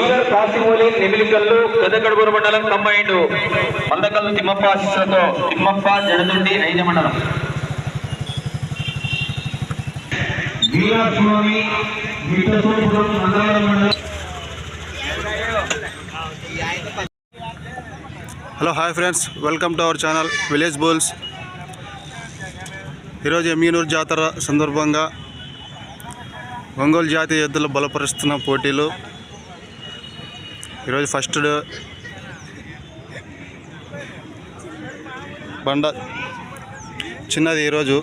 ఈశ్వర్ కాసిమూలి నిమిలికల్లు పెద్దకడుగురు మండలం కంబైండ్ మందకల్లు తిమ్మప్ప ఆశీస్సులతో తిమ్మప్ప జడదుండి ఐదు మండలం. వీరస్వామి మిట్టసోపురం మండలం మండలం. Hello hi friends. Welcome to our channel village bowls. ఈరోజు ఎమ్యూనూరు జాతర సందర్భంగా ఒంగోలు జాతి ఎద్దులు బలపరుస్తున్న పోటీలు ఈరోజు ఫస్ట్ బండ చిన్నది ఈరోజు.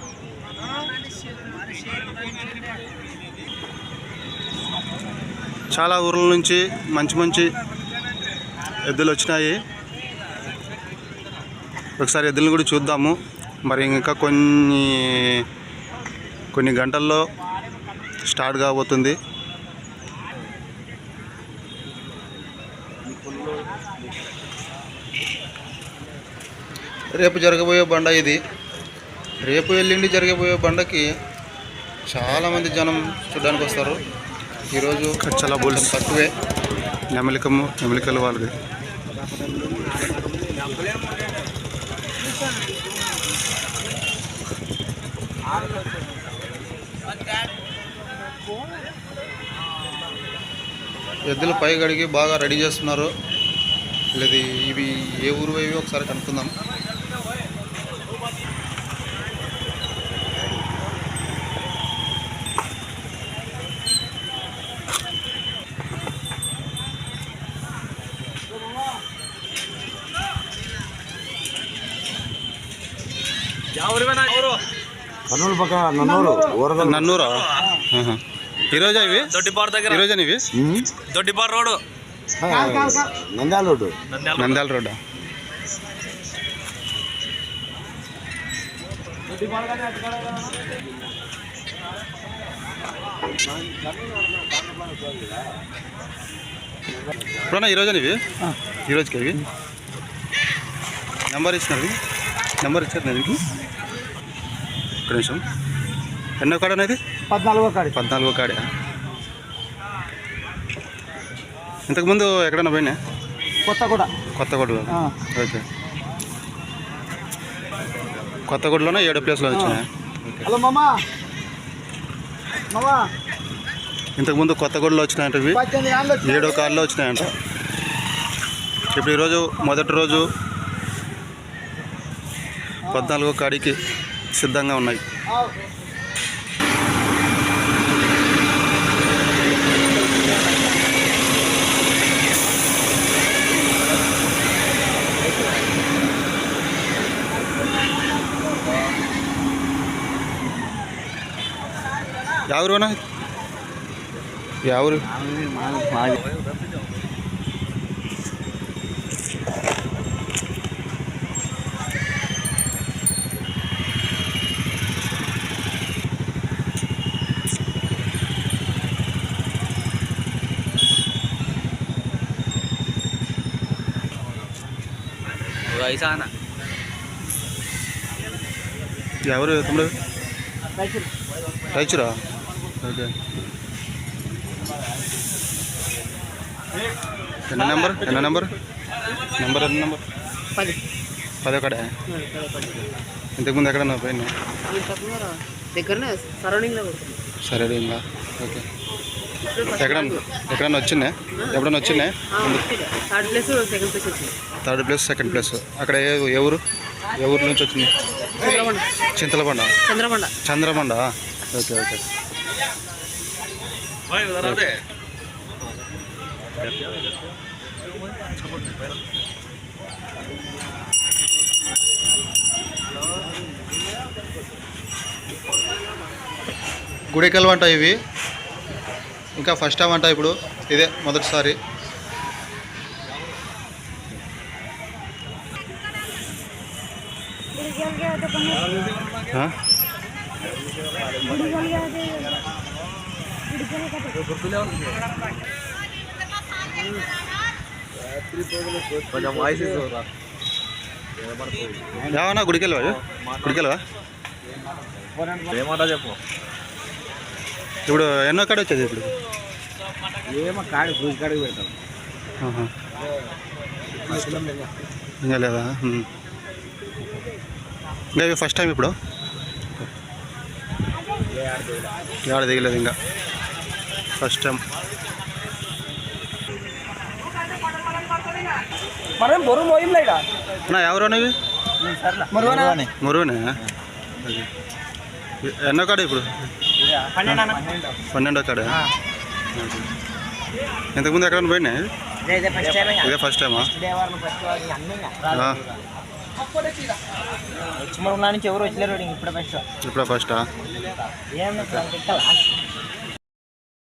చాలా ఊర్ల నుంచి మంచి మంచి ఎద్దులు వచ్చినాయి. ఒకసారి ఎద్దులను కూడా చూద్దాము. మరి ఇంకా కొన్ని కొన్ని గంటల్లో స్టార్ట్ కాబోతుంది. రేపు జరగబోయే బండ ఇది. రేపు ఎల్లుండి జరగబోయే బండకి చాలామంది జనం చూడడానికి వస్తారు. ఈరోజు చాలా బోల్స్. తక్కువే. నెమలికము నెమలికలు వాళ్ళది. ఎద్దులు పై గడిగి బాగా రెడీ చేస్తున్నారు. లేదు ఇవి ఏ ఊరు ఇవి ఒకసారి కనుక్కుందాం. కర్నూలు పక్క నన్నూరు నన్నూరా. ఈరోజా ఇవి? దొడ్డిపాడు దగ్గర. ఈరోజా ఇవి? Doddipadu road Nandyal road. Nandyal రోడ్డా. ఇప్పుడన్నా ఈరోజా ఇవి? ఈరోజుకి ఇవి? నెంబర్ ఇచ్చినారు నెంబర్ ఇచ్చారు నేను మీకు ఒక నిమిషం. ఎన్నో కాడ అనేది పద్నాలుగో కాడి. పద్నాలుగో కాడే. ఇంతకుముందు ఎక్కడన్నా పోయినా? కొత్త కూడా కొత్తగూడలో ఓకే. కొత్తగూడలోనే ఏడో ప్లేస్లో వచ్చినాయి హలో మామా. మామా. ఇంతకుముందు కొత్తగూడలో వచ్చినాయంట ఇవి. ఏడో కార్లో వచ్చినాయంట. ఇప్పుడు ఈరోజు మొదటి రోజు పద్నాలుగో కాడికి సిద్ధంగా ఉన్నాయి. ಯಾವ ಅಣ್ಣ ಯಾವ ವಯಸ್ಸಾನ ಯಾವರು ತಮ್ಮ ರಾಯಚೂರಾ ఓకే ఎన్న నెంబర్ ఎన్న నెంబర్ నెంబర్ ఎన్న నెంబర్ పది. పదో కడ ఇంతకుముందు ఎక్కడన్నా పోయినా దగ్గరనే సరౌండింగ్లో కొడుతుంది సరే ఇంకా ఓకే ఎక్కడన్నా ఎక్కడన్నా వచ్చిందా? ఎప్పుడన్నా వచ్చిందా? Third place second place third place second place. అక్కడ ఏ ఏ ఊరు? నుంచి వచ్చింది? చింతలబండ. చంద్రబండ చంద్రబండ. Okay okay. గుడికల్ వంట ఇవి. ఇంకా ఫస్ట్ టైం అంట ఇప్పుడు. ఇదే మొదటిసారి? కొంచెం వాయిస్ ఏమన్నా గుడికెళ్ళవా గుడికెళ్ళవా? ఏమాట చెప్పు. ఇప్పుడు ఎన్నో కాడ వచ్చేది ఇప్పుడు? ఏమో కాడి కాడికి పెడతాం. ఇంకా లేదా. ఇంకా ఫస్ట్ టైం ఇప్పుడు? ఏడ దిగలేదు ఇంకా. ఫస్ట్ టైం మనం బొరు మోయిందా ఇక నా ఎవరు అనేవి మరువనే. ఎన్నో కాడ ఇప్పుడు? పన్నెండు కాడ. ఇంతకుముందు ఎక్కడ పోయినా ఇదే ఫస్ట్ టైం ఇదే ఫస్ట్ టైమా వచ్చి ఫస్ట్ అన్నీ నుంచి ఎవరు వచ్చలేరు ఇప్పుడు ఫస్ట్ ఇప్పుడే ఫస్టా ఏం